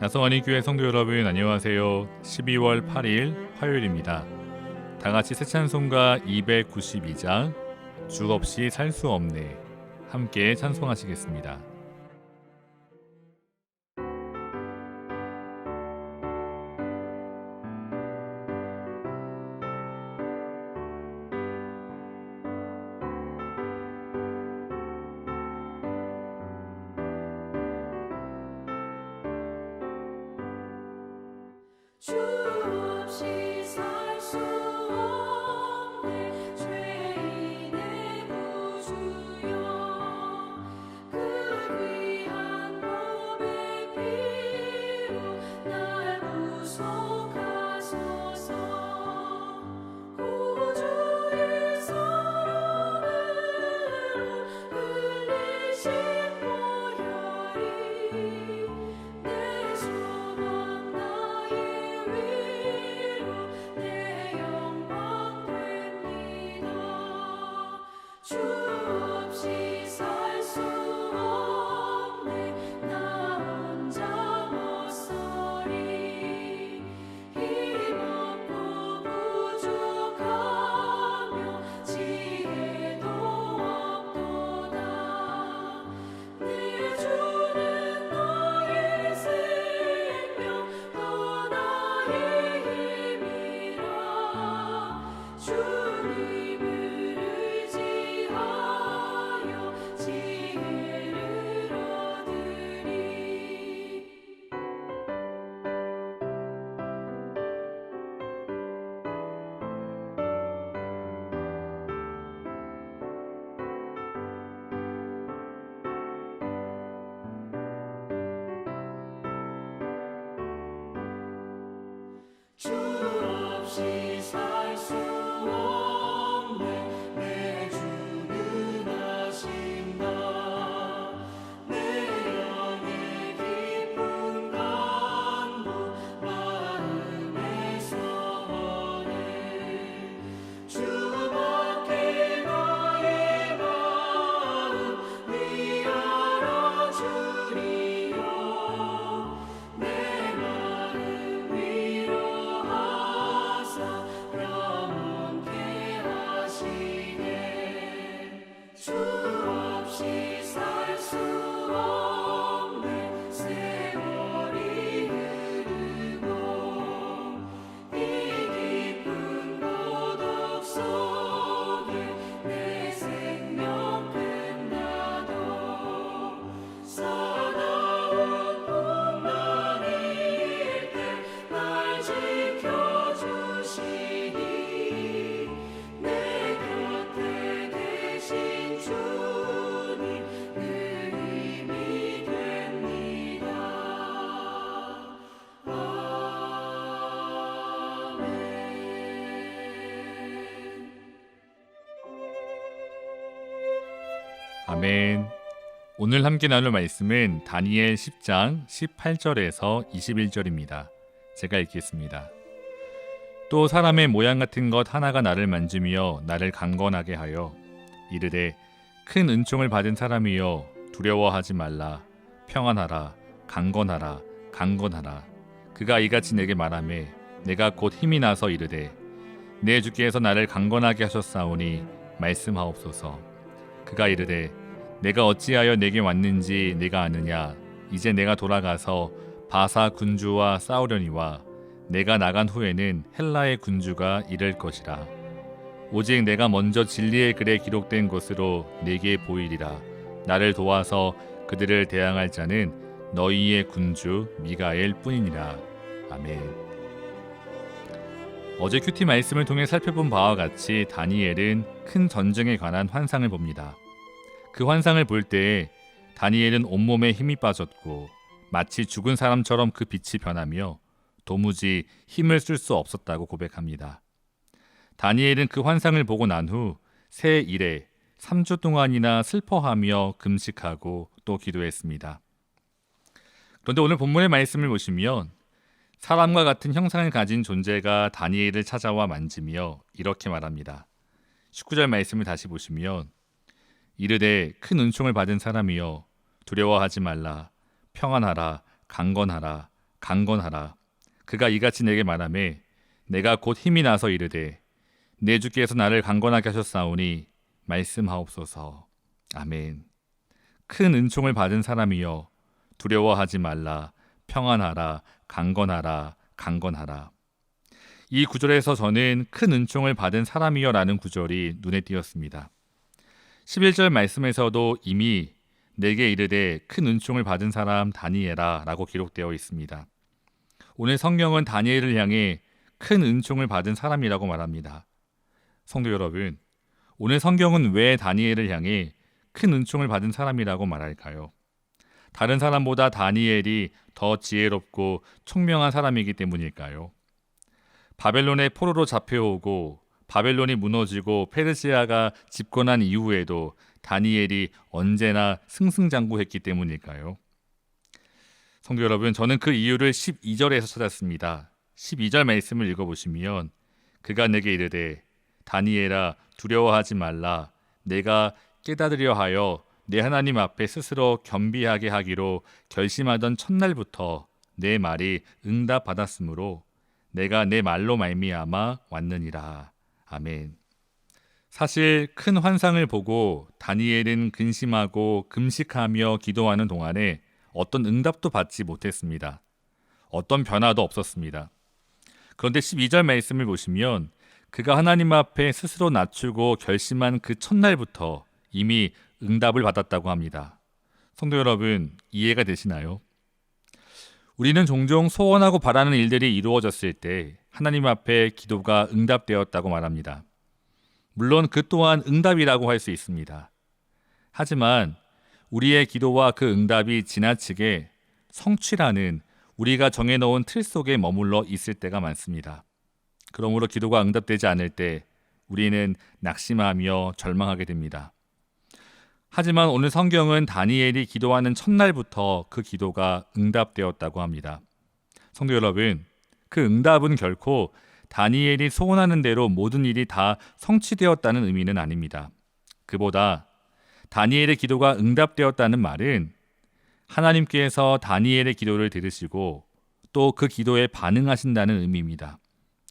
나성환이 교회 성도 여러분 안녕하세요. 12월 8일 화요일입니다. 다 같이 새 찬송가 292장 주 없이 살 수 없네 함께 찬송하시겠습니다. 아멘. 오늘 함께 나눌 말씀은 다니엘 10장 18절에서 21절입니다. 제가 읽겠습니다. 또 사람의 모양 같은 것 하나가 나를 만지며 나를 강건하게 하여 이르되 큰 은총을 받은 사람이여 두려워하지 말라 평안하라 강건하라 강건하라 그가 이같이 내게 말하매 내가 곧 힘이 나서 이르되 내 주께서 나를 강건하게 하셨사오니 말씀하옵소서 그가 이르되 내가 어찌하여 내게 왔는지 내가 아느냐? 이제 내가 돌아가서 바사 군주와 싸우려니와 내가 나간 후에는 헬라의 군주가 이를 것이라. 오직 내가 먼저 진리의 글에 기록된 것으로 내게 보이리라. 나를 도와서 그들을 대항할 자는 너희의 군주 미가엘 뿐이니라. 아멘. 어제 큐티 말씀을 통해 살펴본 바와 같이 다니엘은 큰 전쟁에 관한 환상을 봅니다. 그 환상을 볼 때에 다니엘은 온몸에 힘이 빠졌고 마치 죽은 사람처럼 그 빛이 변하며 도무지 힘을 쓸 수 없었다고 고백합니다. 다니엘은 그 환상을 보고 난 후 새 일에 3주 동안이나 슬퍼하며 금식하고 또 기도했습니다. 그런데 오늘 본문의 말씀을 보시면 사람과 같은 형상을 가진 존재가 다니엘을 찾아와 만지며 이렇게 말합니다. 19절 말씀을 다시 보시면 이르되 큰 은총을 받은 사람이여 두려워하지 말라. 평안하라 강건하라 강건하라. 그가 이같이 내게 말하매 내가 곧 힘이 나서 이르되 내 주께서 나를 강건하게 하셨사오니 말씀하옵소서. 아멘. 큰 은총을 받은 사람이여 두려워하지 말라. 평안하라 강건하라 강건하라. 이 구절에서 저는 큰 은총을 받은 사람이여라는 구절이 눈에 띄었습니다. 11절 말씀에서도 이미 내게 이르되 큰 은총을 받은 사람 다니엘아라고 기록되어 있습니다. 오늘 성경은 다니엘을 향해 큰 은총을 받은 사람이라고 말합니다. 성도 여러분, 오늘 성경은 왜 다니엘을 향해 큰 은총을 받은 사람이라고 말할까요? 다른 사람보다 다니엘이 더 지혜롭고 총명한 사람이기 때문일까요? 바벨론의 포로로 잡혀오고 바벨론이 무너지고 페르시아가 집권한 이후에도 다니엘이 언제나 승승장구했기 때문일까요? 성도 여러분, 저는 그 이유를 12절에서 찾았습니다. 12절 말씀을 읽어보시면 그가 내게 이르되 다니엘아 두려워하지 말라 내가 깨닫으려 하여 내 하나님 앞에 스스로 겸비하게 하기로 결심하던 첫날부터 내 말이 응답받았으므로 내가 내 말로 말미암아 왔느니라. 아멘. 사실 큰 환상을 보고 다니엘은 근심하고 금식하며 기도하는 동안에 어떤 응답도 받지 못했습니다. 어떤 변화도 없었습니다. 그런데 12절 말씀을 보시면 그가 하나님 앞에 스스로 낮추고 결심한 그 첫날부터 이미 응답을 받았다고 합니다. 성도 여러분, 이해가 되시나요? 우리는 종종 소원하고 바라는 일들이 이루어졌을 때 하나님 앞에 기도가 응답되었다고 말합니다. 물론 그 또한 응답이라고 할 수 있습니다. 하지만 우리의 기도와 그 응답이 지나치게 성취라는 우리가 정해놓은 틀 속에 머물러 있을 때가 많습니다. 그러므로 기도가 응답되지 않을 때 우리는 낙심하며 절망하게 됩니다. 하지만 오늘 성경은 다니엘이 기도하는 첫날부터 그 기도가 응답되었다고 합니다. 성도 여러분, 그 응답은 결코 다니엘이 소원하는 대로 모든 일이 다 성취되었다는 의미는 아닙니다. 그보다 다니엘의 기도가 응답되었다는 말은 하나님께서 다니엘의 기도를 들으시고 또 그 기도에 반응하신다는 의미입니다.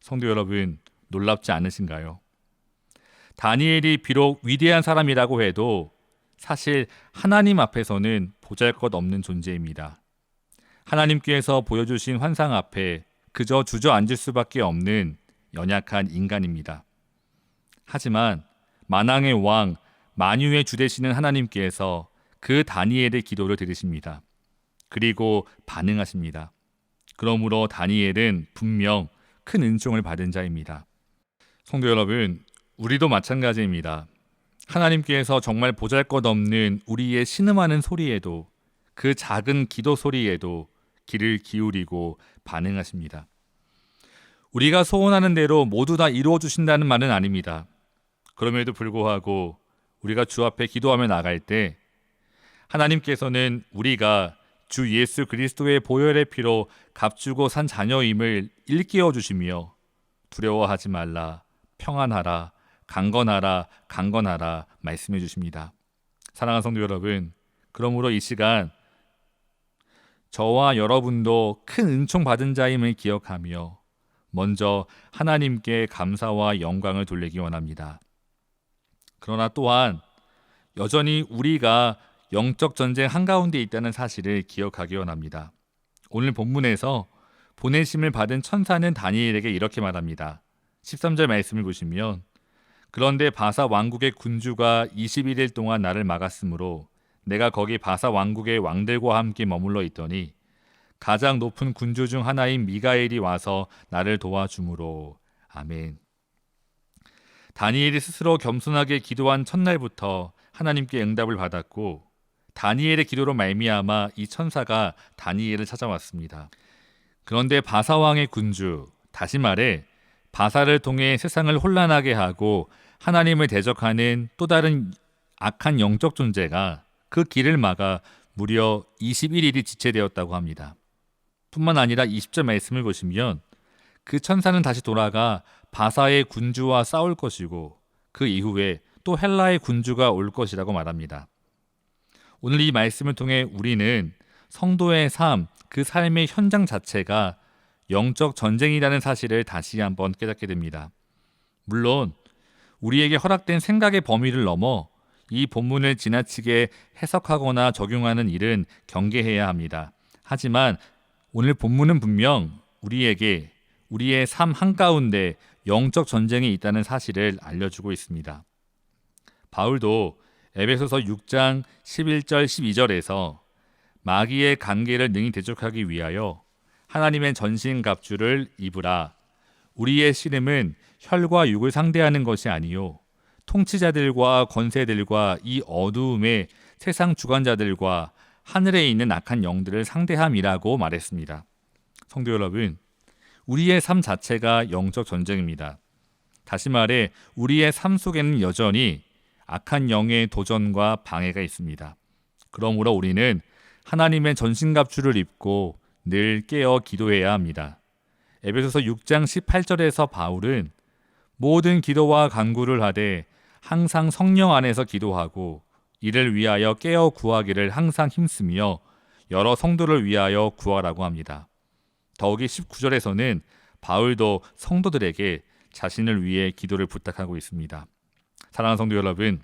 성도 여러분, 놀랍지 않으신가요? 다니엘이 비록 위대한 사람이라고 해도 사실 하나님 앞에서는 보잘 것 없는 존재입니다. 하나님께서 보여주신 환상 앞에 그저 주저앉을 수밖에 없는 연약한 인간입니다. 하지만 만왕의 왕 만유의 주 되시는 하나님께서 그 다니엘의 기도를 들으십니다. 그리고 반응하십니다. 그러므로 다니엘은 분명 큰 은총을 받은 자입니다. 성도 여러분, 우리도 마찬가지입니다. 하나님께서 정말 보잘것없는 우리의 신음하는 소리에도 그 작은 기도 소리에도 귀를 기울이고 반응하십니다. 우리가 소원하는 대로 모두 다 이루어 주신다는 말은 아닙니다. 그럼에도 불구하고 우리가 주 앞에 기도하며 나갈 때 하나님께서는 우리가 주 예수 그리스도의 보혈의 피로 값주고 산 자녀임을 일깨워 주시며 두려워하지 말라 평안하라 강건하라 강건하라 말씀해 주십니다. 사랑하는 성도 여러분, 그러므로 이 시간 저와 여러분도 큰 은총 받은 자임을 기억하며 먼저 하나님께 감사와 영광을 돌리기 원합니다. 그러나 또한 여전히 우리가 영적 전쟁 한가운데 있다는 사실을 기억하기 원합니다. 오늘 본문에서 보내심을 받은 천사는 다니엘에게 이렇게 말합니다. 13절 말씀을 보시면 그런데 바사 왕국의 군주가 21일 동안 나를 막았으므로 내가 거기 바사 왕국의 왕들과 함께 머물러 있더니 가장 높은 군주 중 하나인 미가엘이 와서 나를 도와주므로 아멘. 다니엘이 스스로 겸손하게 기도한 첫날부터 하나님께 응답을 받았고 다니엘의 기도로 말미암아 이 천사가 다니엘을 찾아왔습니다. 그런데 바사 왕의 군주, 다시 말해 바사를 통해 세상을 혼란하게 하고 하나님을 대적하는 또 다른 악한 영적 존재가 그 길을 막아 무려 21일이 지체되었다고 합니다. 뿐만 아니라 20절 말씀을 보시면 그 천사는 다시 돌아가 바사의 군주와 싸울 것이고 그 이후에 또 헬라의 군주가 올 것이라고 말합니다. 오늘 이 말씀을 통해 우리는 성도의 삶, 그 삶의 현장 자체가 영적 전쟁이라는 사실을 다시 한번 깨닫게 됩니다. 물론 우리에게 허락된 생각의 범위를 넘어 이 본문을 지나치게 해석하거나 적용하는 일은 경계해야 합니다. 하지만 오늘 본문은 분명 우리에게 우리의 삶 한가운데 영적 전쟁이 있다는 사실을 알려주고 있습니다. 바울도 에베소서 6장 11절 12절에서 마귀의 관계를 능히 대적하기 위하여 하나님의 전신 갑주를 입으라. 우리의 씨름은 혈과 육을 상대하는 것이 아니요 통치자들과 권세들과 이 어두움의 세상 주관자들과 하늘에 있는 악한 영들을 상대함이라고 말했습니다. 성도 여러분, 우리의 삶 자체가 영적 전쟁입니다. 다시 말해 우리의 삶 속에는 여전히 악한 영의 도전과 방해가 있습니다. 그러므로 우리는 하나님의 전신갑주를 입고 늘 깨어 기도해야 합니다. 에베소서 6장 18절에서 바울은 모든 기도와 간구를 하되 항상 성령 안에서 기도하고 이를 위하여 깨어 구하기를 항상 힘쓰며 여러 성도를 위하여 구하라고 합니다. 더욱이 19절에서는 바울도 성도들에게 자신을 위해 기도를 부탁하고 있습니다. 사랑하는 성도 여러분,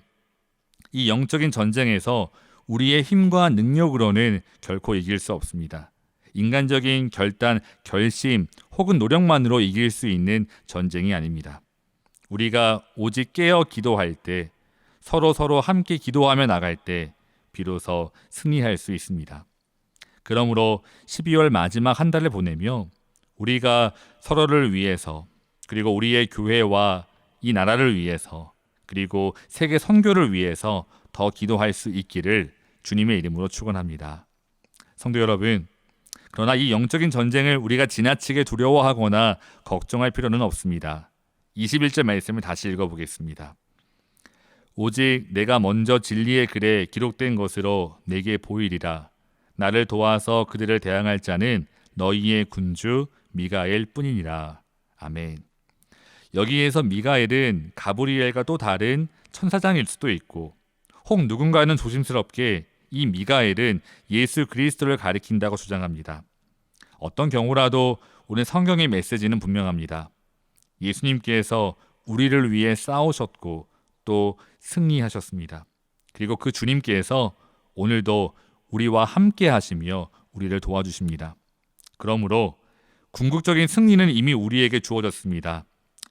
이 영적인 전쟁에서 우리의 힘과 능력으로는 결코 이길 수 없습니다. 인간적인 결단, 결심 혹은 노력만으로 이길 수 있는 전쟁이 아닙니다. 우리가 오직 깨어 기도할 때 서로 서로 함께 기도하며 나갈 때 비로소 승리할 수 있습니다. 그러므로 12월 마지막 한 달을 보내며 우리가 서로를 위해서 그리고 우리의 교회와 이 나라를 위해서 그리고 세계 선교를 위해서 더 기도할 수 있기를 주님의 이름으로 축원합니다. 성도 여러분, 그러나 이 영적인 전쟁을 우리가 지나치게 두려워하거나 걱정할 필요는 없습니다. 21절 말씀을 다시 읽어보겠습니다. 오직 내가 먼저 진리의 글에 기록된 것으로 내게 보이리라. 나를 도와서 그들을 대항할 자는 너희의 군주 미가엘 뿐이니라. 아멘. 여기에서 미가엘은 가브리엘과 또 다른 천사장일 수도 있고 혹 누군가는 조심스럽게 이 미가엘은 예수 그리스도를 가리킨다고 주장합니다. 어떤 경우라도 오늘 성경의 메시지는 분명합니다. 예수님께서 우리를 위해 싸우셨고 또 승리하셨습니다. 그리고 그 주님께서 오늘도 우리와 함께 하시며 우리를 도와주십니다. 그러므로 궁극적인 승리는 이미 우리에게 주어졌습니다.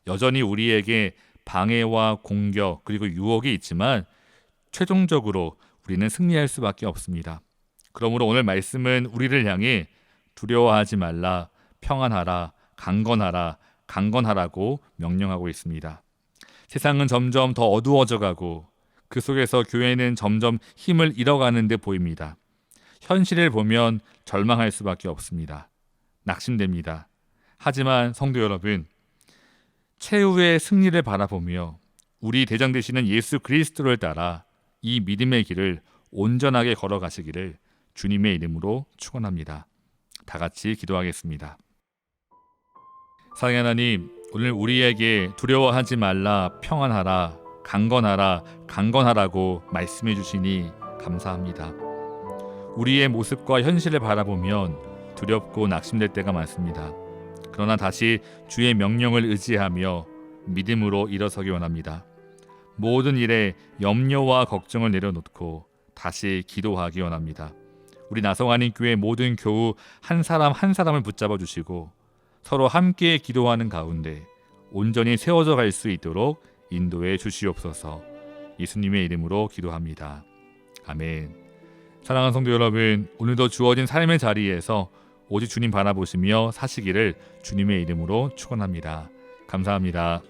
여전히 우리에게 방해와 공격 그리고 유혹이 있지만 최종적으로 우리는 승리할 수밖에 없습니다. 그러므로 오늘 말씀은 우리를 향해 두려워하지 말라, 평안하라, 강건하라, 강건하라고 명령하고 있습니다. 세상은 점점 더 어두워져 가고 그 속에서 교회는 점점 힘을 잃어가는 데 보입니다. 현실을 보면 절망할 수밖에 없습니다. 낙심됩니다. 하지만 성도 여러분, 최후의 승리를 바라보며 우리 대장 되시는 예수 그리스도를 따라 이 믿음의 길을 온전하게 걸어가시기를 주님의 이름으로 축원합니다. 다 같이 기도하겠습니다. 사랑의 하나님, 오늘 우리에게 두려워하지 말라, 평안하라, 강건하라, 강건하라고 말씀해 주시니 감사합니다. 우리의 모습과 현실을 바라보면 두렵고 낙심될 때가 많습니다. 그러나 다시 주의 명령을 의지하며 믿음으로 일어서기 원합니다. 모든 일에 염려와 걱정을 내려놓고 다시 기도하기 원합니다. 우리 나성하는 교회 모든 교우 한 사람 한 사람을 붙잡아 주시고 서로 함께 기도하는 가운데 온전히 세워져 갈 수 있도록 인도해 주시옵소서. 예수님의 이름으로 기도합니다. 아멘. 사랑하는 성도 여러분, 오늘도 주어진 삶의 자리에서 오직 주님 바라보시며 사시기를 주님의 이름으로 축원합니다. 감사합니다.